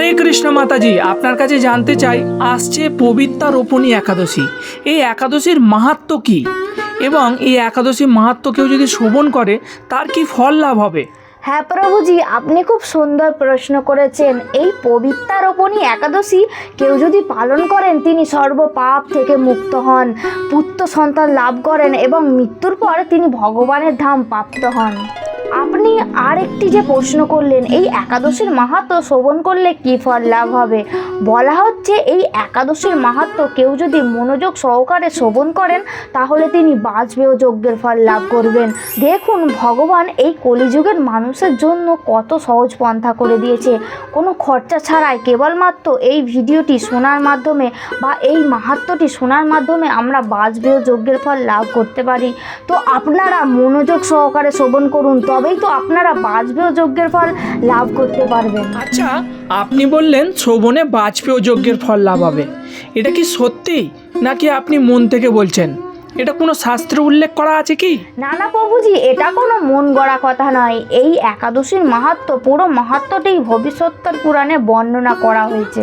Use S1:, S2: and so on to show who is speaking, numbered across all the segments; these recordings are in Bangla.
S1: হরে কৃষ্ণ মাতাজি, আপনার কাছে জানতে চাই, আসছে পবিত্রা রোপণী একাদশী। এই একাদশীর মাহাত্ম কি? এবং এই একাদশী মাহাত্ম কেউ যদি শোভন করে, তার কি ফল লাভ হবে?
S2: হ্যাঁ প্রভুজি, আপনি খুব সুন্দর প্রশ্ন করেছেন। এই পবিত্রারোপণী একাদশী কেউ যদি পালন করেন, তিনি সর্ব পাপ থেকে মুক্ত হন, পুত্র সন্তান লাভ করেন এবং মৃত্যুর পর তিনি ভগবানের ধাম প্রাপ্ত হন। আপনি আরেকটি যে প্রশ্ন করলেন, এই একাদশীর মাহাত্ম শোভন করলে কী ফল লাভ হবে? বলা হচ্ছে এই একাদশীর মাহাত্ম কেউ যদি মনোযোগ সহকারে শোভন করেন, তাহলে তিনি বাজপেয় যজ্ঞের ফল লাভ করবেন। দেখুন, ভগবান এই কলিযুগের মানুষের জন্য কত সহজ পন্থা করে দিয়েছে। কোনো খরচা ছাড়াই কেবলমাত্র এই ভিডিওটি শোনার মাধ্যমে বা এই মাহাত্মটি শোনার মাধ্যমে আমরা বাজপেয় যজ্ঞের ফল লাভ করতে পারি। তো আপনারা মনোযোগ সহকারে শোভন করুন তবেই তো আপনারা বাজপেয় যজ্ঞের ফল লাভ করতে পারবেন।
S1: আচ্ছা আপনি বললেন শ্রবণে বাজপেয় যজ্ঞের ফল লাভ হবে। এটা কি সত্যি নাকি আপনি মন থেকে বলছেন? এটা কোনো শাস্ত্রে উল্লেখ করা আছে কি?
S2: না না প্রভুজি এটা কোনো মন গড়া কথা নয়। এই একাদশীর মাহাত্ম পুরো মাহাত্মটাই ভবিষ্যৎকার পুরাণে বর্ণনা করা হয়েছে।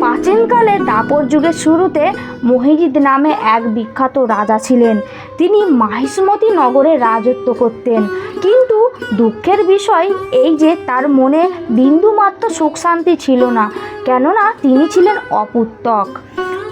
S2: প্রাচীনকালে দাপর যুগের শুরুতে মহিজিৎ নামে এক বিখ্যাত রাজা ছিলেন। তিনি মাহিষ্মতি নগরে রাজত্ব করতেন। কিন্তু দুঃখের বিষয় এই যে তার মনে বিন্দুমাত্র সুখ শান্তি ছিল না, কেননা তিনি ছিলেন অপুত্তক।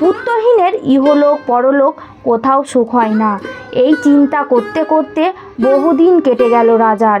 S2: পুত্রহীনের ইহলোক পরলোক কোথাও সুখ হয় না। এই চিন্তা করতে করতে বহুদিন কেটে গেল রাজার।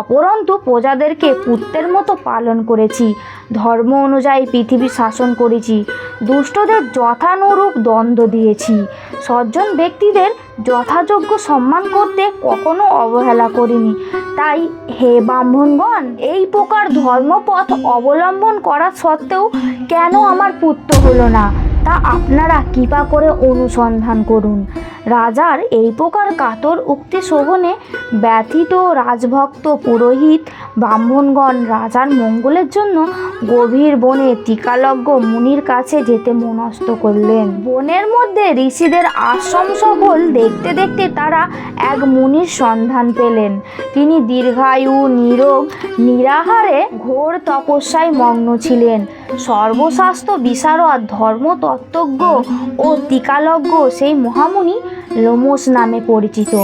S2: অপরন্তু প্রজাদেরকে পুত্রের মতো পালন করেছি। ধর্ম অনুযায়ী পৃথিবী শাসন করেছি। দুষ্টদের যথানুরূপ দ্বন্দ্ব দিয়েছি। সজ্জন ব্যক্তিদের যথাযোগ্য সম্মান করতে কখনো অবহেলা করিনি। তাই হে ব্রাহ্মণগণ, এই প্রকার ধর্মপথ অবলম্বন করা সত্ত্বেও কেন আমার পুত্র হলো না? তা আপনারা কৃপা করে অনুসন্ধান করুন। রাজার এই প্রকার কাতর উক্তি শোভনে ব্যথিত রাজভক্ত পুরোহিত ব্রাহ্মণগণ রাজার মঙ্গলের জন্য গভীর বনে টিকালজ্ঞ মুনির কাছে যেতে মনস্থ করলেন। বনের মধ্যে ঋষিদের আশ্রম সকল দেখতে দেখতে তারা এক মুনির সন্ধান পেলেন। তিনি দীর্ঘায়ু, নিরোগ, নিরাহারে ঘোর তপস্যায় মগ্ন ছিলেন। সর্বশাস্ত্র বিশারদ ধর্মতত্ত্বজ্ঞ ও টিকালজ্ঞ সেই মহামুনি লোমস নামে পরিচিত।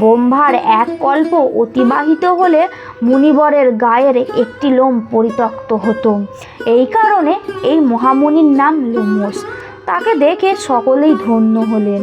S2: ব্রহ্মার এক কল্প অতিবাহিত হলে মুনিবরের গায়ের একটি লোম পরিত্যক্ত হতো। এই কারণে এই মহামুনির নাম লোমস তাকে দেখে সকলেই ধন্য হলেন।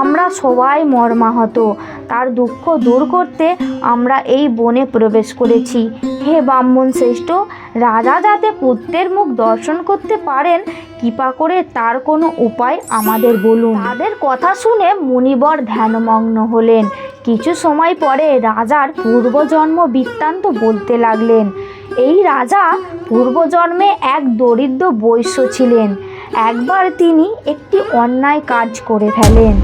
S2: আমরা সবাই মর্মাহত। তার দুঃখ দূর করতে আমরা এই বনে প্রবেশ করেছি। হে ব্রাহ্মণ শ্রেষ্ঠ, রাজা যাতে পুত্রের মুখ দর্শন করতে পারেন, কৃপা করে তার কোনো উপায় আমাদের বলুন। তাদের কথা শুনে মুনিবর ধ্যানমগ্ন হলেন। কিছু সময় পরে রাজার পূর্বজন্ম বৃত্তান্ত বলতে লাগলেন, এই রাজা পূর্বজন্মে এক দরিদ্র বৈশ্য ছিলেন। একবার তিনি একটি অন্যায় কাজ করে ফেলেন।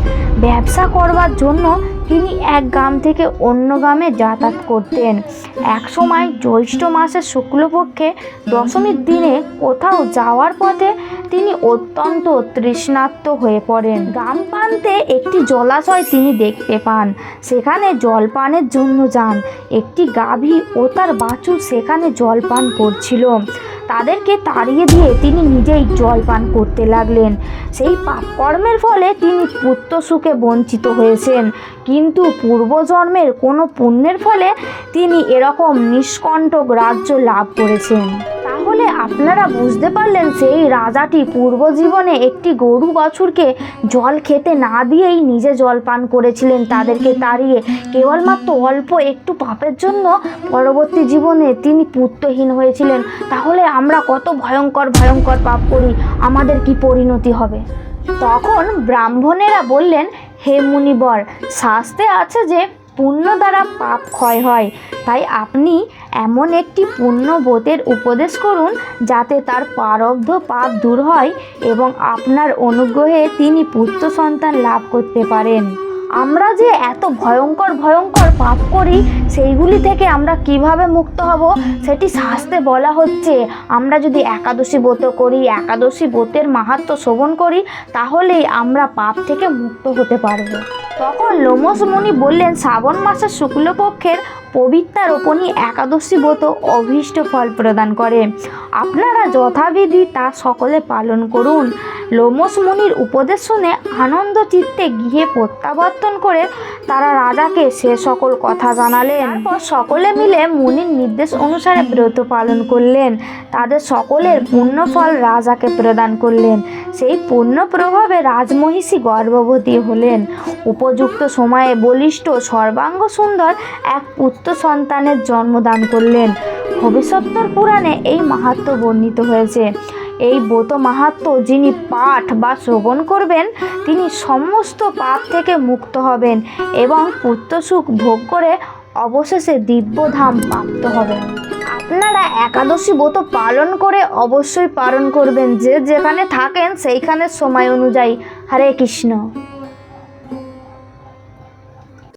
S2: ব্যবসা করবার জন্য তিনি এক গ্রাম থেকে অন্য গ্রামে যাতায়াত করতেন। এক সময় জ্যৈষ্ঠ মাসের শুক্লপক্ষে দশমীর দিনে কোথাও যাওয়ার পথে তিনি অত্যন্ত তৃষ্ণার্ত হয়ে পড়েন। গ্রাম প্রান্তে একটি জলাশয় তিনি দেখতে পান। সেখানে জল পানের জন্য যান। একটি গাভী ও তার বাছুর সেখানে জল পান করছিল। তাদেরকে তাড়িয়ে দিয়ে তিনি নিজেই জল পান করতে লাগলেন। সেই পাপ কর্মের ফলে তিনি পুত্র সুখে বঞ্চিত হয়েছেন। কিন্তু পূর্বজন্মের কোনো পুণ্যের ফলে তিনি এরকম নিষ্কণ্টক রাজ্য লাভ করেছেন। তাহলে আপনারা বুঝতে পারলেন সেই রাজাটি পূর্বজীবনে একটি গরু বাছুরকে জল খেতে না দিয়েই নিজে জল পান করেছিলেন তাদেরকে তাড়িয়ে। কেবলমাত্র অল্প একটু পাপের জন্য পরবর্তী জীবনে তিনি পুত্রহীন হয়েছিলেন। তাহলে আমরা কত ভয়ঙ্কর ভয়ঙ্কর পাপ করি? আমাদের কি পরিণতি হবে? তখন ব্রাহ্মণেরা বললেন, হে মুনিবর, শাস্তে আছে যে পুণ্য দ্বারা পাপ ক্ষয় হয়। তাই আপনি এমন একটি পুণ্যবোধের উপদেশ করুন যাতে তার প্রারব্ধ পাপ দূর হয় এবং আপনার অনুগ্রহে তিনি পুত্র সন্তান লাভ করতে পারেন। আমরা যে এত ভয়ঙ্কর ভয়ঙ্কর পাপ করি, সেইগুলি থেকে আমরা কীভাবে মুক্ত হব সেটি শাস্তে বলা হচ্ছে। আমরা যদি একাদশী ব্রত করি, একাদশী ব্রতের মাহাত্ম শোভন করি, তাহলেই আমরা পাপ থেকে মুক্ত হতে পারব। তখন লোমস মুনি বললেন, শ্রাবণ মাসের শুক্লপক্ষের পবিত্রারোপণী একাদশী ব্রত অভীষ্ট ফল প্রদান করে। আপনারা যথাবিধি তা সকলে পালন করুন। লোমস মুনির উপদেশ শুনে আনন্দ চিত্তে গৃহে প্রত্যাবর্তন করে তারা রাজাকে সে সকল কথা জানালেন। তারপর সকলে মিলে মুনির নির্দেশ অনুসারে ব্রত পালন করলেন। তাদের সকলের পুণ্যফল রাজাকে প্রদান করলেন। সেই পুণ্য প্রভাবে রাজমহিষী গর্ভবতী হলেন। উপযুক্ত সময়ে বলিষ্ঠ সর্বাঙ্গ সুন্দর এক পুত্র সন্তানের জন্মদান করলেন। ভবিষ্যত্তর পুরাণে এই মাহাত্ম্য বর্ণিত হয়েছে। এই ব্রত মাহাত্ম্য যিনি পাঠ বা শ্রবণ করবেন, তিনি সমস্ত পাপ থেকে মুক্ত হবেন এবং পুত্রসুখ ভোগ করে অবশেষে দিব্যধাম প্রাপ্ত হবেন। আপনারা একাদশী ব্রত পালন করে অবশ্যই পালন করবেন। যে যেখানে থাকেন সেইখানের সময় অনুযায়ী হরে কৃষ্ণ।